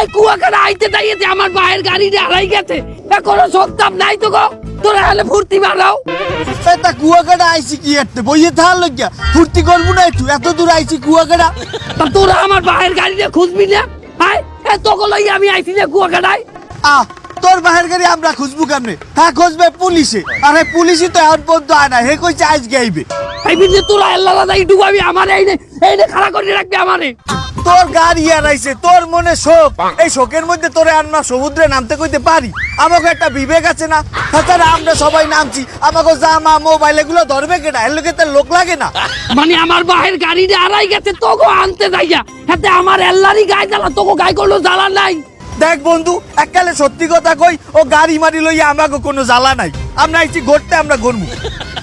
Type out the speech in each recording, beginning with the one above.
এই কুয়াকাটা আইতে দাঁড়িয়েছে আমার মায়ের গাড়ি হারাই গেছে। কোনো সত্তাম নাই তো গো। তোরা হলে ফুর্তি মারাও তা কুয়াকাটা আইছি কি এতে বইয়ে থাকার লজ্ঞা ফুর্তি করব না একটু। এত দূর আইছি কুয়াকাটা তা তোরা আমার মায়ের গাড়িতে খুঁজবি না? এ তোকে লই আমি আইছি যে কুয়াকাটায় আহ তোর বাহের গাড়ি আমরা খুঁজবো কেমনে? তা খুঁজবে পুলিশে। আরে পুলিশই তো এখন পর্যন্ত আয় না হে কইছে আজ গাইবে এই বিন্দু তোরা আল্লাহ দাদা একটু আমি আমার এই নে এই নে খাড়া করে রাখবি আমারে। তোর গাড়ি হারাইছে তোর মনে শোক। এই শোকের মধ্যে তোরে আমরা সমুদ্রে নামতে কইতে পারি। আমাকে একটা বিবেক আছে না? তাছাড়া আমরা সবাই নামছি। আমাকে জামা মোবাইল এগুলো ধরবে কেনা এর লোকে তার লোক লাগে না। মানে আমার ভাইয়ের গাড়িটা হারাই গেছে তোকে আনতে যাইয়া হাতে আমার আল্লাহরই গায়ে জ্বালা তোকে গায়ে করল জ্বালা নাই। দেখ বন্ধু, এককালে সত্যি কথা কই, ও গাড়ি মারি লইয়া আমাকে কোনো জ্বালা নাই। আমরা আইছি ঘুরতে, আমরা ঘুরবো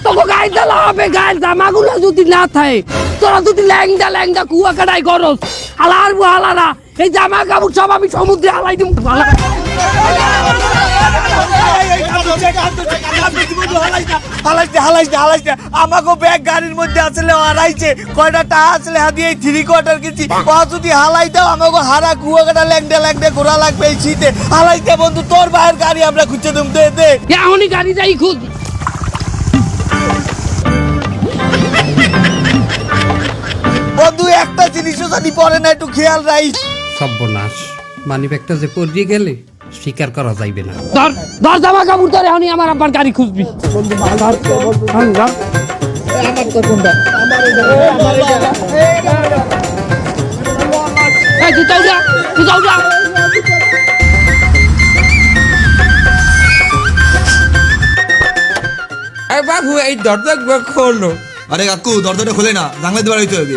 তোকে গায়ে দালা হবে গায়ের জামাগুলো যদি না থাকে, তোরা যদি ল্যাংদা ল্যাংদা কুয়া কাটাই করস হালার বু হালারা এই জামা কাপড় সব আমি সমুদ্রে হালাই হালাইতে মধ্যে আসলে হারাইছে কয়টা টা আসলে হাতিয়ে থ্রি কোয়ার্টার কিনছি আমাকে হারা কুয়াকাটা ল্যাংডে ল্যাংডে ঘোরা লাগবে এই বন্ধু তোর ভাইয়ের গাড়ি আমরা খুঁজে দেব দে গাড়ি যাই খুঁজ বন্ধু একটা জিনিসও যদি পরে না, একটু খেয়াল রাখিস। সর্বনাশ। মানি ব্যাগটা যে পড়িয়ে গেলে স্বীকার করা যাইবে না। ধর ধর জামা কাপড় ধর আমার আব্বার গাড়ি খুঁজবি। এই তুই যাও যা তুই যাও যা বাবু এই দরজা খোলো। আরে কাকু দরজাটা খোলে না জানলা দিয়ে বাড়াইতে হবে।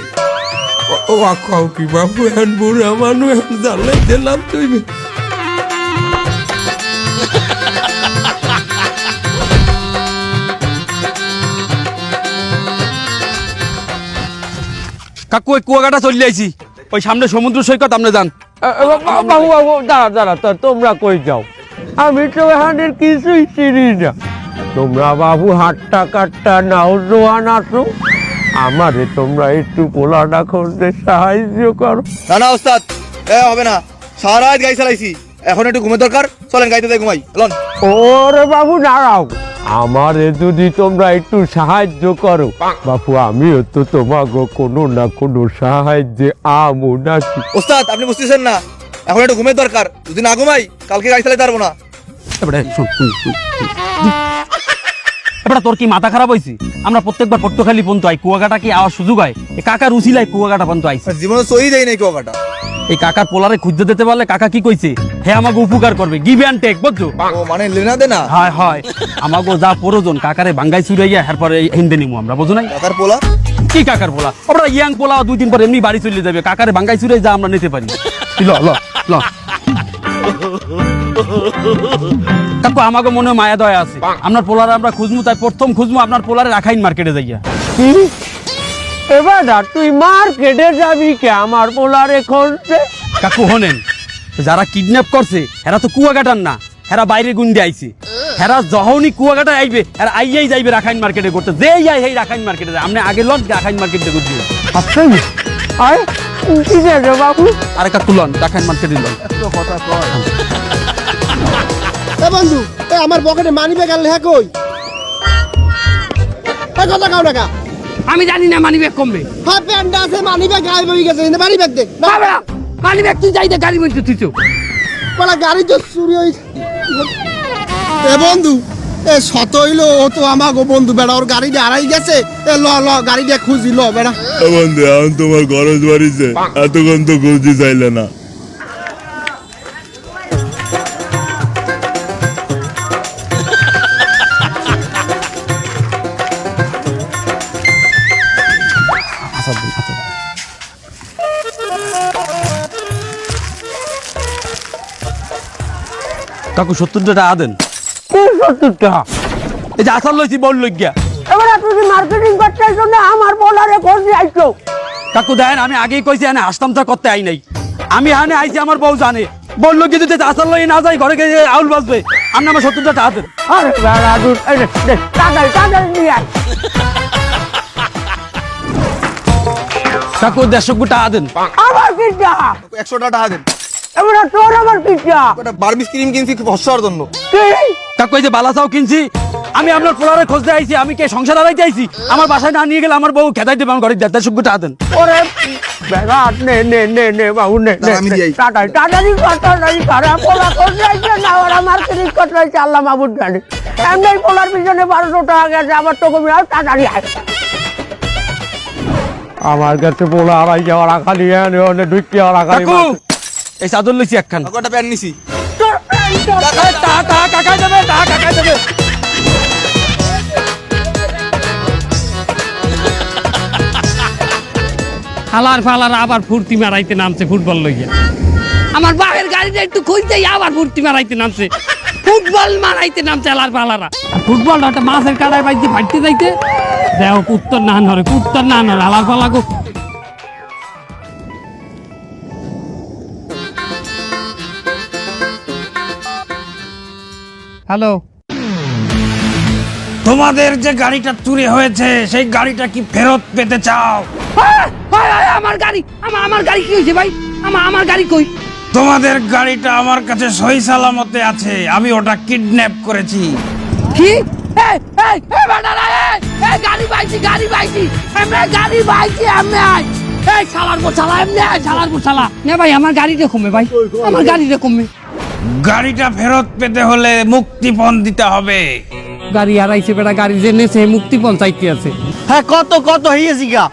ও খাও কি বাবু এখন বুড়া মানুষ এখন জানলাই দিলাম তুই কাকু ওই কুয়াকাটা চলে আইছি। ওই সামনে সমুদ্র সৈকত আপনি যান। বাবু বাবু দাঁড়া দাঁড়া তো তোমরা কই যাও? আমি তো এখানের কিছুই চিনি না। তোমরা বাবু হাট্টা কাট্টা নাও জোয়ান আসো। আমারে তোমরা একটু পোলাটা খুঁজতে সাহায্য করো। না না ওস্তাদ এ হবে না। সারা রাত গাড়ি চালাইছি। এখন একটু ঘুমের দরকার চলেন গাড়িতে যাই ঘুমাই। লন ওরে বাবু দাঁড়াও। আমারে যদি তোমরা একটু সাহায্য করো বাপু আমিও তো তোমাকে কোনো না কোনো সাহায্যে আমু নাকি। ওস্তাদ আপনি বুঝতেছেন না? এখন একটু ঘুমের দরকার। যদি না ঘুমাই কালকে গাড়ি চালাতে পারব না। এবারে তোর কি মাথা খারাপ হয়েছে? আমরা প্রত্যেকবার পট্টখালি পর্যন্ত আই কুয়াকাটা কি আওয়ার সুযোগ হয়? এই কাকার উচিলাই কুয়াকাটা পর্যন্ত আইছে। জীবনে সই দেয় নাই কুয়াকাটা এই কাকার পোলারে খুঁজতে দিতে পারলে কাকা কি কইছে? হে আমাকে উপকার করবে। গিভ অ্যান্ড টেক বুঝছ? ও মানে লেনা দে না হয় হয়। আমাকে যা প্রয়োজন কাকারে বাঙ্গাই চুরাইয়া এরপরে হিন্দে নিমু আমরা বুঝো নাই? কাকার পোলা? কি কাকার পোলা? আমরা ইয়াং পোলা দুই দিন পর এমনি বাড়ি চলে যাবে। কাকারে বাঙ্গাই চুরাই যা আমরা নিতে পারি। ল ল ল। কাকু আমাকে মনে হয় মায়া দয়া আছে। আপনার পোলারে আমরা খুঁজমু তাই প্রথম খুঁজমু আপনার পোলারে রাখাইন মার্কেটে যাইয়া। এবার তুই মার্কেটে যাবি কে আমার পোলারে খুঁজতে? কাকু হনেন যারা কিডন্যাপ করছে এরা তো কুয়াকাটার না হেরা বাইরে গুন্ডে আইছে। হেরা যখনই কুয়াকাটা আইবে এরা আইয়াই যাইবে রাখাইন মার্কেটে করতে যেই আই হেই রাখাইন মার্কেটে যায় আপনি আগে লন রাখাইন মার্কেটে করছি আসলে আয় কি রে বাবু? আরে কাকু লন রাখাইন মার্কেটে লন। এ বন্ধু এ আমার পকেটে মানি ব্যাগ আনলে হ্যাঁ কই? এ কথা কাউ টাকা আমি জানি না মানি ব্যাগ কমবে। হাফ প্যান্ট আছে মানি ব্যাগ গায়ে বই গেছে কিন্তু মানি ব্যাগ দে। না। মানি ব্যাগ তুই যাইতে গাড়ি মধ্যে তুই বলা গাড়ি তো চুরি হই এ বন্ধু এ শত হইল ও তো আমাগো বন্ধু বেড়া ওর গাড়িটা হারাই গেছে। এ ল ল গাড়িটা খুঁজি ল বেড়া। বন্ধু এখন তোমার গরজ বাড়িছে এতক্ষণ তো খুঁজতে চাইলে না। কাকু সত্তর টাকা আদেন কি সত্তরটা? এই যে আসার লইছি বল লইগিয়া এবার তুমি মার্কেটিং করতে জন্য আমার খুঁজতে আইছো। কাকু দেখেন আমি আগেই কইছি এনে হাসতাম তা করতে আই নাই। আমি হানে আইছি আমার বউ জানে। বলল কি যদি আসার লই না যাই ঘরে গিয়ে আউল বাজবে। আপনি আমার সত্তর টাকা আদেন আরে এই নে, টাকাই টাকাই নিয়ে আয়। কাকু দেড়শো টাকা দেন। আমার কিটা একশো টাকা দেন। এবার তোর আমার একটা ক্রিম কিনছি ফসার জন্য। কাকু এই যে বালাসাও কিনছি? আমি আপনার পোলারে খোঁজতে আইছি আমি কে সংসার হারাইতে আইছি? আমার বাসায় না নিয়ে গেলে আমার বউ খেদাই দেবে আমার ঘরে টাকা দেন। ওরে বেড়া নে নে নে নে বাবু নে। টাটা টাটারি টাটারি খারাপ পোলা করতে আইছে না ওরা করতে আল্লাহ মাহবুদ জানে। এমনি পোলার পিছনে বারোশো টাকা গেছে আমার তো কমে আর টাটারি আয়। আমার কাছে পোলা আড়াই যাওয়ার আখা নিয়ে এই চাদর লইছি একখান। একটা প্যান্ট নিছি। টাকা টাকা কাকাই দেবে টাকা কাকাই দেবে হালার ফালার আবার ফুর্তি মারাইতে নামছে ফুটবল লইয়া। আমার বাপের গাড়িটা একটু খুঁজতেই আবার ফুর্তি মারাইতে নামছে। ফুটবল মারাইতে নামছে হালার ফালারা। একটা মাছের কাটায় বাইতে ফাটতে যাইতে। দেও উত্তর না নরে উত্তর না নরে হালার ফালা হ্যালো। তোমাদের যে গাড়িটা চুরি হয়েছে সেই গাড়িটা কি ফেরত পেতে চাও? আমার গাড়ি! আমার আমার গাড়ি কি হয়েছে ভাই? আমার আমার গাড়ি কই? তোমাদের গাড়িটা আমার কাছে সহি সালামতে আছে আমি ওটা কিডন্যাপ করেছি। কি? গাড়ি বাইছি গাড়ি বাইছি গাড়ি বাইছি এমনে এই শালার শালার না ভাই আমার গাড়িটা কমে ভাই। আমার গাড়িটা কমে। গাড়িটা ফেরত পেতে হলে মুক্তিপণ দিতে হবে। গাড়ি হারাইছে বেটা গাড়ি যে নেছে মুক্তিপণ চাইতে আছে। হ্যাঁ কত কত হইয়েছি গা।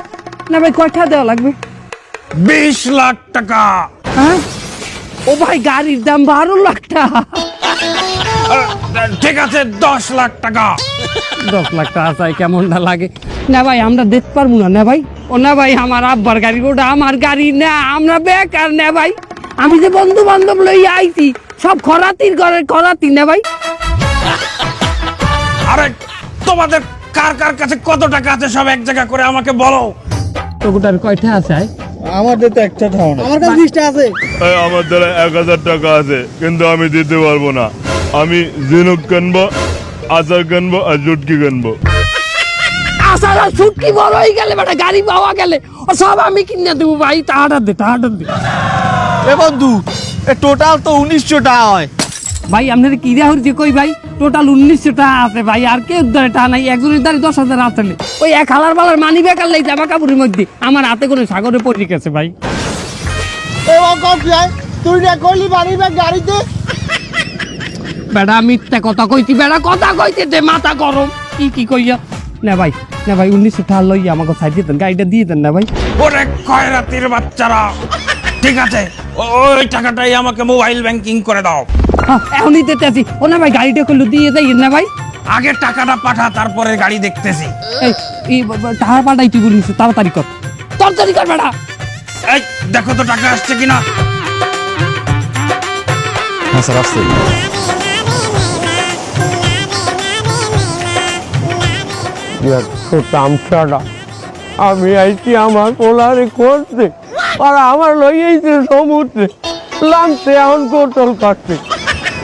না ভাই কয়টা দেওয়া লাগবে? বিশ লাখ টাকা। হ্যাঁ? ও ভাই গাড়ির দাম বারো লাখ টাকা। ঠিক আছে দশ লাখ টাকা। দশ লাখ টাকা চাই কেমনটা লাগে? না ভাই আমরা দেখতে পারব না না ভাই? ও না ভাই আমার আব্বার গাড়ি ওটা আমার গাড়ি না আমরা বেকার না ভাই। আমি যে বন্ধু বান্ধব লই আইছি সব খরাতির ঘরের খরাতি না ভাই? আরে তোমাদের কার কার কাছে কত টাকা আছে সব এক জায়গা করে আমাকে বলো। তোটার কয়টা আছে? আমাদের তো একটা ঠাও না আমার কাছে লিস্টে আছে। এই আমার দ্বারা এক হাজার টাকা আছে কিন্তু আমি দিতে পারব না। আমি ঝিনুক কিনবো আচার কিনবো আর জুটকি কিনবো। আসারা ছুটকি বড় হয়ে গেলে বেটা গাড়ি পাওয়া গেলে সব আমি কিনে দেবো ভাই টাকাটা দে টাকাটা দে। এ বন্ধু এ টোটাল তো উনিশশো টাকা হয়। ভাই আপনার কি দেওয়া হচ্ছে কই ভাই? টোটাল উনিশশো টাকা আছে ভাই আর কে ধরে টাকা নাই একজনের দ্বারা দশ হাজার আছে ওই এক হালার বালার মানি বেকার লাই জামা কাপড়ের মধ্যে। আমার হাতে করে সাগরে পড়ে গেছে ভাই। এ আয় তুই না কইলি বাড়ি ব্যাগ গাড়িতে? বেড়া মিথ্যা কথা কইতি বেড়া কথা কইতে দে মাথা গরম। কি কি কইয়া? না ভাই না ভাই উনিশশো টাকা লইয়া আমাকে সাইড দিতেন গাড়িটা দিয়ে দেন না ভাই। ওরে কয়রাতির বাচ্চারা! ঠিক আছে ওই টাকাটাই আমাকে মোবাইল ব্যাংকিং করে দাও। হ্যাঁ, এখনই দিতে আছি ও না ভাই গাড়িটা করল দিয়ে যাই না ভাই। আগে টাকাটা পাঠা তারপরে গাড়ি দেখতেছি। এই টাকা পাল্টাই তুই বলিস তাড়াতাড়ি কর। তাড়াতাড়ি কর বেড়া এই দেখো তো টাকা আসছে কিনা। হ্যাঁ স্যার আসছে। আমি আইছি আমার পোলারে করতে। আর আমার লইয়াইছে সমুদ্রে লামছে এখন গোটল করতে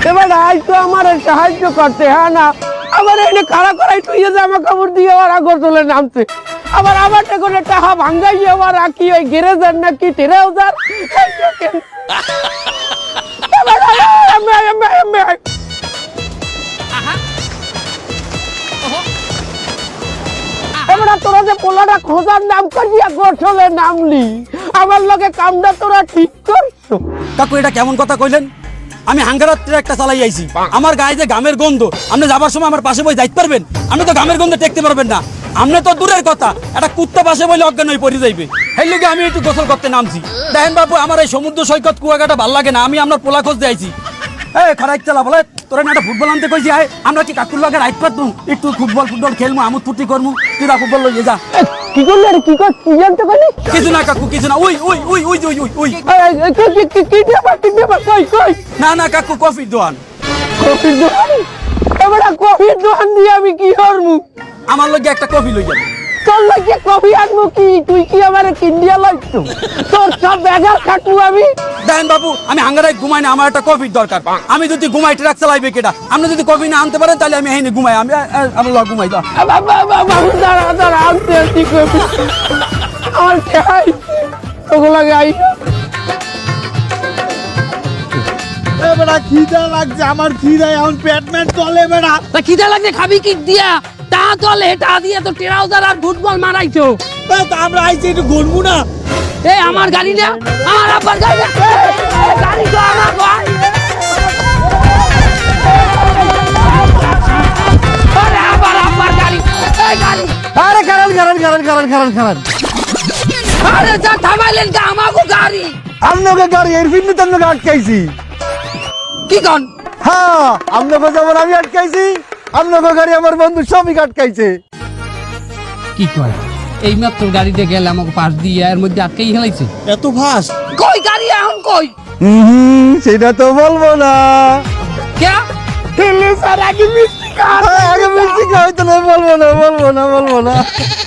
এবার আইতো আমার সাহায্য করতে হ্যাঁ না? এনে খাড়া করাই তুই জামা কাপড় দিয়ে গোটলে নামছে? আবার করে ভাঙ্গাই আবার ওই গ্যারেজার তোরা যে পোলাটা খোঁজার নাম করিয়া গোসলে নামলি? আমার লগে কামটা তোরা ঠিক করছ? কাকু এটা কেমন কথা কইলেন? আমি হাঙ্গারাত্রে একটা চালাই আইছি। আমার গায়ে যে গামের গন্ধ আপনি যাবার সময় আমার পাশে বই যাইতে পারবেন? আপনি তো গামের গন্ধ টেকতে পারবেন না। আপনি তো দূরের কথা একটা কুত্তা পাশে বইলে অজ্ঞান হয়ে পড়ে যাইবে। সেই লোকে আমি একটু গোসল করতে নামছি। দেখেন বাবু আমার এই সমুদ্র সৈকত কুয়াকাটা ভালো লাগে না আমি আপনার পোলা খোঁজ দিয়েছি এই খরাই চালা বলে। তোরা না ফুটবল আনতে কইছি আয়। আমরা কি কাকুর লগে রাইট পারতুম একটু ফুটবল ফুটবল খেলমু আমুদ ফুর্তি করমু। তুই ফুটবল লইয়ে যা। কি করলি আরে? কি কর কি জানতে পারলি? কিছু না কাকু কিছু না। ওই ওই ওই ওই উই এই, এই, কি কি কি কি ব্যাপার কি ব্যাপার? কই কই? না না কাকু কফি দোয়ান। কফি দোকান এবার কফি দোকান দিয়ে আমি কি করব আমার লগে একটা কফি লই যাবে তোর লাগে কফি আনব কি? তুই কি আমার কিন্ডিয়া লাগতো তোর সব খাটবো আমি। দেখেন বাবু আমি হাঙ্গারায় ঘুমাই না আমার একটা কফির দরকার। আমি যদি ঘুমাই ট্রাক চালাইবে কেটা আপনি যদি কফি না আনতে পারেন তাহলে আমি হেনে ঘুমাই। আমি আমি লগ ঘুমাই বাবু দাঁড়া দাঁড়া আনতে আনতে কফি আমার খাই ওগুলো গাই এ বেটা খিদা লাগছে আমার খিদা এখন পেট মেট চলে বেড়া। তা খিদা লাগছে খাবি কি দিয়া? তা চলে তা দিয়ে তো ট্রাউজার আর ফুটবল মারাইছো। এ, তা আমরা আইছি একটু ঘুরবো না। এই আমার গাড়ি না? আমার আব্বার গাড়ি না? গাড়ি তো আমার ভাই। আরে আবার আব্বার গাড়ি এই গাড়ি। আরে কারণ কারণ কারণ কারণ কারণ কারণ। আরে যা থামাইলেন কা আমাগো গাড়ি। আপনাকে গাড়ি এর ফিরনি তো আটকাইছি। কি কন? হ্যাঁ যেমন আমি আটকাইছি আপনাকে গাড়ি আমার বন্ধু শ্রমিক আটকাইছে। কি কয়? এই মাত্র গাড়িতে গেলে আমাকে পাশ দিয়ে এর মধ্যে আটকেই হেলাইছে এত ফাস্ট কই গাড়ি এখন কই? হুম সেটা তো বলব না। কে স্যার আগে মিষ্টি খাওয়া আগে মিষ্টি খাওয়াইতে না বলব না বলব না বলব না।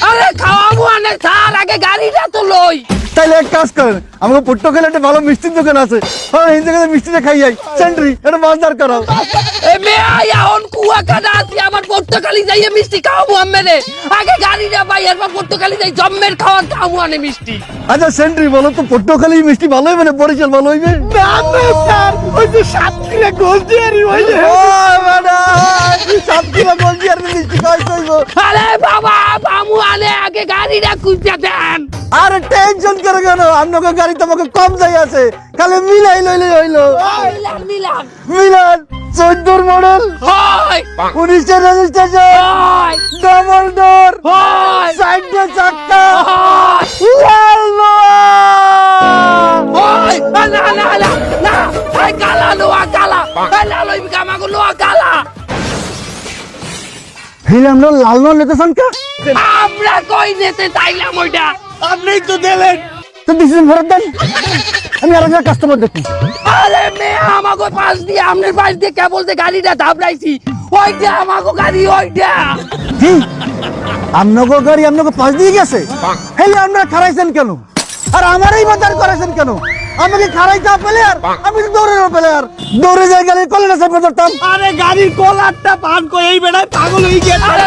আরে খাওয়াবো আনে স্যার আগে গাড়িটা তো লই। তাইলে এক কাজ করেন আমাকে পট্টকালে একটা ভালো মিষ্টির দোকান আছে। হ্যাঁ কাছে মিষ্টিটা খাই যাই। সেন্ট্রি এটা বাজার করাও। এ মেয়া এখন কুয়া কাটা আছি আমার যাইয়ে মিষ্টি খাওয়াবো আমেরে আগে গাড়িটা পাই এরপর পর্তকালি যাই জম্মের খাওয়ার খাওয়াবো আনে মিষ্টি। আচ্ছা সেন্ট্রি বলো তো পট্টখালি মিষ্টি ভালো হইবে না বরিশাল ভালো হইবে? না না স্যার ওই যে সাতক্ষীরা গোলজিয়ারি হইবে ও বাবা সাতক্ষীরা গোলজিয়ারি মিষ্টি হইব। আরে বাবা বামু আনে আগে গাড়িটা খুঁজতে দেন। আরে টেনশন করে কেন? আপনাকে গাড়ি তোমাকে কম যাই আছে। খালি মিলাই লইলে হইল। মিলান চোদ্দোর মডেল। উনিশের রেজিস্ট্রেশন ডবল ডোর সাইডে হয়। লাল না না না না না। কালা লোয়া কালা। লাল লোয়া কালা। লাল কা? আমরা কই নেতে চাইলাম ওইটা? আপনিই তো দিলেন। তো ডিসিশন ফেরত দেন। আমি আর একটা কাস্টমার দেখি আরে মেয়ে আমাকে পাশ দিয়ে আমনের পাশ দিয়ে কে বলতে গাড়িটা ধাপড়াইছি ওইটা আমাকে গাড়ি ওইটা। কি আপনাকে গাড়ি আপনাকে পাশ দিয়ে গেছে? হেলে আপনারা খারাইছেন কেন? আর আমারই বাজার করেছেন কেন? আমাকে খারাইতে প্লেয়ার আমি তো দৌড়ের প্লেয়ার দৌড়ে যাই গাড়ির কলেজে সাইড ধরতাম আরে গাড়ির কলারটা পান করে এই বেড়ায় পাগল হয়ে গেছে আরে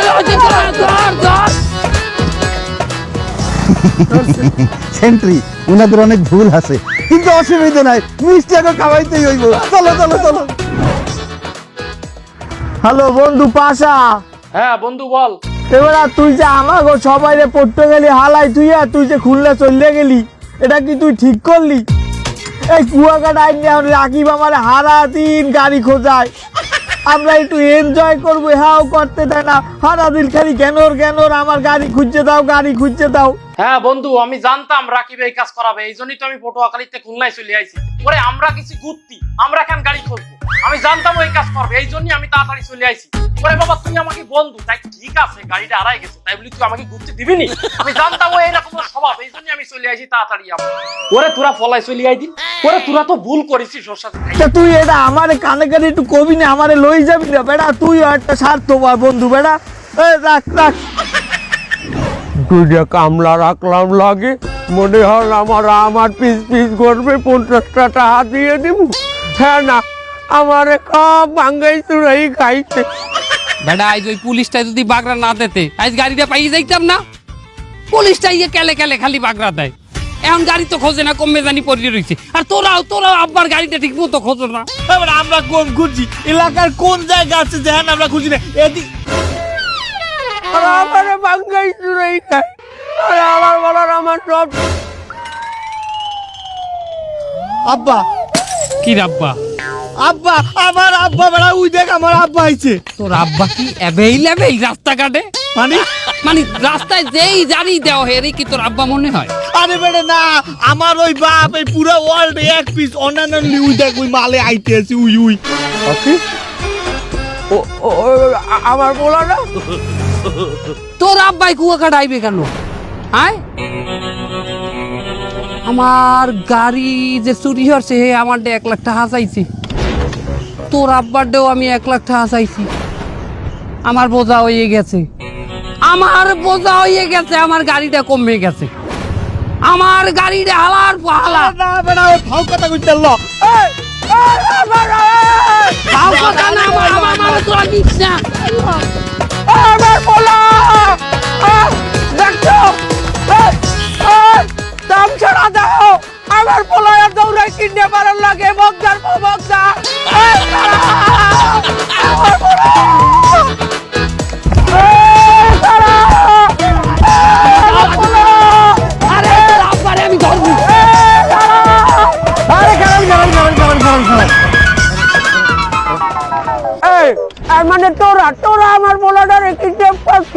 ধর ধর। সেন্ট্রি ওনাদের অনেক ভুল আছে। কিন্তু অসুবিধা নাই মিষ্টি আগে খাওয়াইতেই হইব। চলো চলো চলো। হ্যালো বন্ধু পাশা। হ্যাঁ বন্ধু বল। এবার তুই যে আমাগো সবাই রে পড়তে গেলি হালাই তুই আর তুই যে খুললে চলে গেলি এটা কি তুই ঠিক করলি? এই কুয়াকাটা আইনি এখন রাকিব আমার হারা দিন গাড়ি খোঁজায়। আমরা একটু এনজয় করব হ্যাঁ করতে দেয় না। হারা দিন খালি কেনর কেনর আমার গাড়ি খুঁজতে দাও গাড়ি খুঁজতে দাও। হ্যাঁ বন্ধু, আমি জানতাম রাকিব এই কাজ করাবে, এই জন্যই তো আমি পটুয়াখালীতে খুলনায় চলে আইছি। ওরে, আমরা কিছু গুত্তি, আমরা কেন গাড়ি খুঁজবো? আমি জানতাম ওই কাজ করবে, এই জন্যই আমি তাড়াতাড়ি চলে আইছি। ওরে, বাবা তুই আমাকে বন্ধু, তাই ঠিক আছে, গাড়িটা হারাই গেছে, তাই বলি তুই আমাকে ঘুরতে দিবি নি? আমি জানতাম ও এরকম স্বভাব, এই জন্যই আমি চলে আইছি তাড়াতাড়ি আমার। ওরে, তোরা ফলাই চলে আইদিন ওরে, তোরা তো ভুল করেছিস ওর সাথে। তুই এটা আমারে কানে কানে একটু কবি না, আমারে লই যাবি না বেটা তুই একটা স্বার্থপর বন্ধু বেটা এ রাখ রাখ। তুই যে কামলা রাখলাম লাগে। মনে হল আমার আমার পিস পিস করবে পঞ্চাশটা টাকা দিয়ে দিব। হ্যাঁ না আমারে সব ভাঙ্গাই চুরাই খাইছে। বেটা আজ ওই পুলিশটা যদি বাগড়া না দিতে আজ গাড়িটা পাইয়ে যাইতাম না? পুলিশটা ইয়ে কেলে কেলে খালি বাগড়া দেয়। এখন গাড়ি তো খোঁজে না কমে জানি পড়ে রয়েছে আর তোরাও তোরাও আব্বার গাড়িটা ঠিক মতো খোঁজো না। এবার আমরা কোন খুঁজছি? এলাকার কোন জায়গা আছে যেখানে আমরা খুঁজি না? এদিক আর আমারে ভাঙ্গাই চুরাই খায় আর আমার বলার আমার সব আব্বা। কি আব্বা? আব্বা আমার আব্বা বেড়া উই দেখ আমার আব্বা আইছে। তোর আব্বা কি অ্যাভেইলেবেল রাস্তাঘাটে? মানে? মানে রাস্তায় যেই হেরে কি তোর আব্বা মনে হয়? আরে বেড়ে না আমার ওই বাপ এই পুরো ওয়ার্ল্ড এক পিস অন্যান্য উই দেখ ওই মালে আইতে আছে উই উই। ও ও, ও, আমার বলা না? তোর আব্বাই কুয়াকাটা আইবে কেন আয় আমার গাড়ি যে চুরি হচ্ছে হে আমার এক লাখ টাকা চাইছি তোর আব্বার ডেও আমি এক লাখ টাকা চাইছি আমার বোঝা হয়ে গেছে আমার বোঝা হয়ে গেছে আমার গাড়িটা কমে গেছে আমার গাড়িটা হালার হালা না বেড়া ফাউ কথা কইতে ল কথা না আমার আমার তোরা না আমার পোলা! দেখছ? দাম ছাড়া দাও। আমার পোলায় দৌড়ায় কিনে পারার লাগে বকদার বকদার। করছ।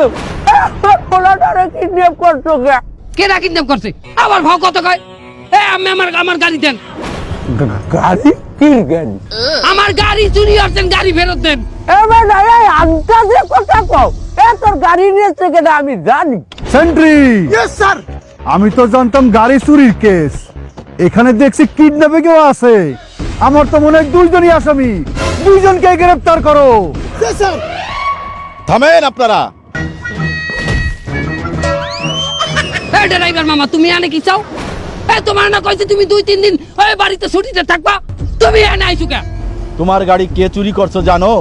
পোলাটারে কিডন্যাপ করছ কে? কেরা কিডন্যাপ করছে? আবার ভাও কত কয়? এ আমি আমার আমার গাড়ি দেন। গাড়ি? কি গাড়ি? আমার গাড়ি চুরি হচ্ছেন গাড়ি ফেরত দেন। এবার এই আন্দাজে কথা কও এ তোর গাড়ি নিয়েছে কেন আমি জানি। সেন্ট্রি! ইয়েস স্যার আমি তো জানতাম গাড়ি চুরির কেস। এখানে দেখছি কিডন্যাপিংও আছে। আমার তো মনে হয় দুইজনই আসামি। দুইজনকে গ্রেফতার করো। থামেন আপনারা। এ ড্রাইভার মামা তুমি আনে কি চাও? এ তোমার না কইছে তুমি দুই তিন দিন ওই বাড়িতে ছুটিতে থাকবা। তুমি এনে আইছো কে তোমার গাড়ি কে চুরি করছ জানো?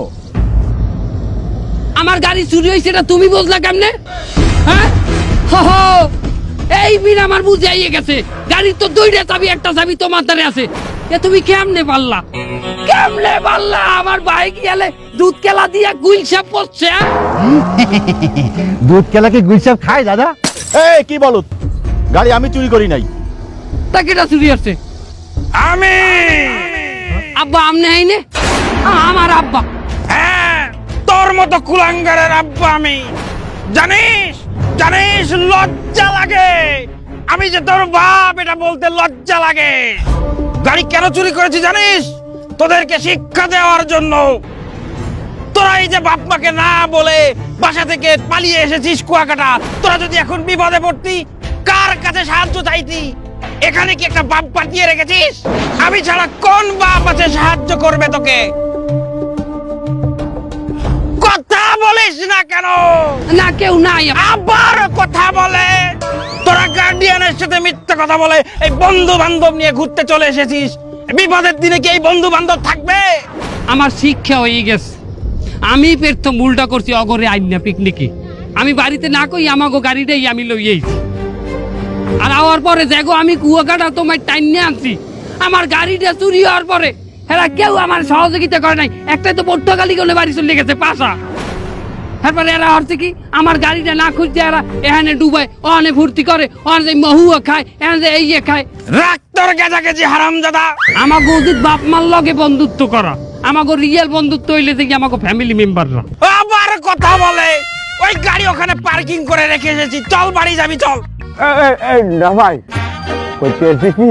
আমার গাড়ি চুরি হয়েছে এটা তুমি বুঝলা কেমনে? হ্যাঁ? হো হো, এই বিন আমার বুঝে গেছে। গাড়ির তো দুইটা চাবি একটা চাবি তোমার দ্বারে আছে। এ তুমি কেমনে পারলা? কেমনে পারলা? আমার বাইক গেলে দুধ কেলা দিয়া গুইল সাপ পড়ছে হ্যাঁ? দুধ কেলাকে গুইসাব খায় দাদা? এই কি বলো? গাড়ি আমি চুরি করি নাই। তা কেটা চুরি হচ্ছে? আমি! আব্বা আমনে আইনে? আমার আব্বা। হ্যাঁ তোর মতো কুলাঙ্গারের আব্বা আমি। জানিস? জানিস, লজ্জা লাগে। আমি যে তোর বাপ, এটা বলতে লজ্জা লাগে। গাড়ি কেন চুরি করেছি জানিস? তোদেরকে শিক্ষা দেওয়ার জন্য। তোরা এই যে বাপ মাকে না বলে বাসা থেকে পালিয়ে এসেছিস কুয়াকাটা, তোরা যদি এখন বিপদে পড়তি, কার কাছে সাহায্য চাইতি? এখানে কি একটা বাপ পাঠিয়ে রেখেছিস? আমি ছাড়া কোন বাপ আছে সাহায্য করবে তোকে? বলিস না কেন? না কেউ নাই আবার কথা বলে। তোরা গার্ডিয়ানের সাথে মিথ্যা কথা বলে এই বন্ধু বান্ধব নিয়ে ঘুরতে চলে এসেছিস। বিপদের দিনে কি এই বন্ধু বান্ধব থাকবে? আমার শিক্ষা হয়ে গেছে। আমি প্রথম উল্টা করছি অগরে আইনা পিকনিকে। আমি বাড়িতে না কই আমাগো গাড়িটাই আমি লইয়েছি আর আওয়ার পরে দেখো আমি কুয়াকাটা তোমার টাইম নিয়ে আনছি। আমার গাড়িটা চুরি হওয়ার পরে এরা কেউ আমার সহযোগিতা করে নাই। একটাই তো পর্তুগালি গেলে বাড়ি চলে গেছে পাশা। তারপরে এরা হচ্ছে কি? আমার গাড়িটা না খুঁজতে এরা এখানে ডুবায় ওখানে ভর্তি করে যে মহুয়া খায় এখানে যে এই খায়। রাখ তোর গেজা গেজি হারাম দাদা আমাকে উচিত বাপ মার লগে বন্ধুত্ব করা। আমাকে রিয়েল বন্ধুত্ব হইলে দেখি আমাকে ফ্যামিলি মেম্বাররা আবার কথা বলে। ওই গাড়ি ওখানে পার্কিং করে রেখে এসেছি। চল বাড়ি যাবি চল। এ- এ- এ, না ভাই করতেছি কি?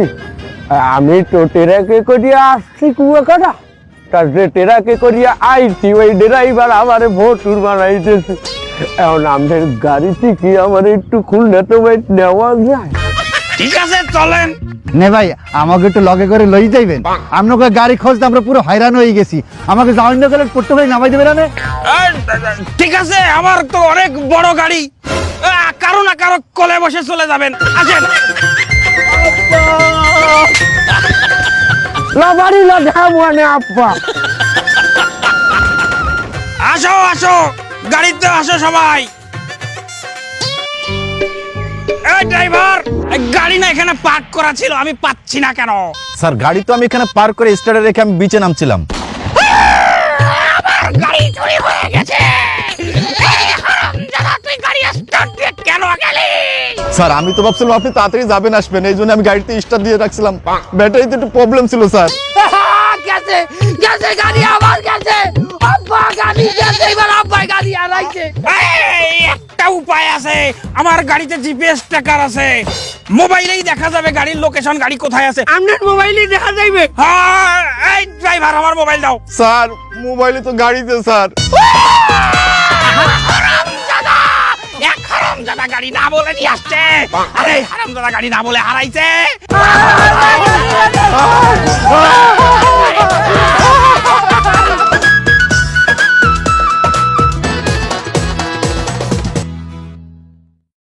আমি তো টেরাকে করিয়া আসছি কুয়াকাটা? তার যে টেরাকে করিয়া আইছি ওই ড্রাইভার আমারে ভোটুর বানাইতেছে। এখন আমাদের গাড়িতে কি আমার একটু খুললে তো ভাই নেওয়া যায়। ঠিক আছে চলেন। নে ভাই আমাকে একটু লগে করে লই যাইবেন। আপনাকে গাড়ি খোঁজতে আমরা পুরো হয়রান হয়ে গেছি। আমাকে যাওয়ান গেলে পড়তে ভাই নামাই দেবে না এই, ঠিক আছে আমার তো অনেক বড় গাড়ি। কারও না কারও কোলে বসে চলে যাবেন। আসেন। না বাড়ি না ধামানে আপা আসো আসো গাড়িতে আসো সবাই। এই ড্রাইভার এই গাড়ি না এখানে পার্ক করা ছিল আমি পাচ্ছি না কেন? স্যার গাড়ি তো আমি এখানে পার্ক করে স্টার্টে রেখে আমি বিচে নামছিলাম। স্যার আমি তো ভাবছিলাম আপনি তাড়াতাড়ি যাবেন আসবেন এই জন্য আমি গাড়িতে স্টার্ট দিয়ে রাখছিলাম। ব্যাটারিতে একটু প্রবলেম ছিল স্যার। গেছে গেছে গাড়ি আবার গেছে। আব্বা গাড়ি গেছে এবার আব্বা গাড়ি হারাইছে এই, একটা উপায় আছে। আমার গাড়িতে জিপিএস ট্র্যাকার আছে। মোবাইলেই দেখা যাবে গাড়ির লোকেশন গাড়ি কোথায় আছে। আপনার মোবাইলে দেখা যাইবে। হ্যাঁ এই ড্রাইভার আমার মোবাইল দাও। স্যার মোবাইলে তো গাড়িতে স্যার। হারামজাদা গাড়ি না বলে নিয়ে আসছে। আরে হারামজাদা গাড়ি না বলে হারাইছে।